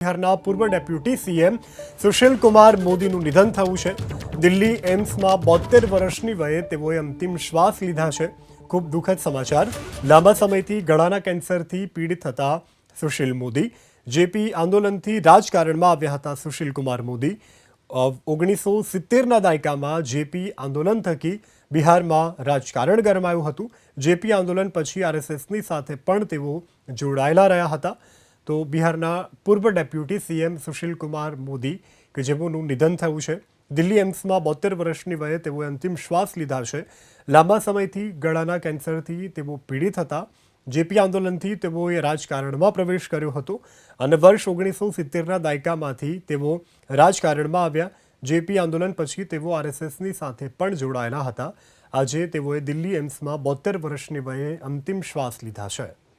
બિહારના પૂર્વ deputy CM Sushil Kumar મોદીનું નિધન થયું છે. દિલ્હી એમ્સમાં બોતેર વર્ષની વયે તેઓએ અંતિમ શ્વાસ લીધા છે. ખૂબ દુઃખદ સમાચાર. લાંબા સમયથી ગળાના કેન્સરથી પીડિત હતા સુશીલ મોદી. જેપી આંદોલનથી રાજકારણમાં આવ્યા હતા સુશીલ કુમાર મોદી ઓગણીસો સિત્તેરના દાયકામાં જેપી આંદોલન થકી બિહારમાં રાજકારણ ગરમાયું હતું. જેપી આંદોલન પછી આરએસએસની સાથે પણ તેઓ જોડાયેલા રહ્યા હતા. તો બિહારના પૂર્વ ડેપ્યુટી સીએમ સુશીલ કુમાર મોદી, કે જેઓનું નિધન થયું છે, દિલ્હી એમ્સમાં બોતેર વર્ષની વયે તેઓએ અંતિમ શ્વાસ લીધા છે. લાંબા સમયથી ગળાના કેન્સરથી તેઓ પીડિત હતા. જેપી આંદોલનથી તેઓએ રાજકારણમાં પ્રવેશ કર્યો હતો અને વર્ષ ઓગણીસો સિત્તેરના દાયકામાંથી તેઓ રાજકારણમાં આવ્યા. જેપી આંદોલન પછી તેઓ આરએસએસની સાથે પણ જોડાયેલા હતા. આજે તેઓએ દિલ્હી એમ્સમાં બોતેર વર્ષની વયે અંતિમ શ્વાસ લીધા છે.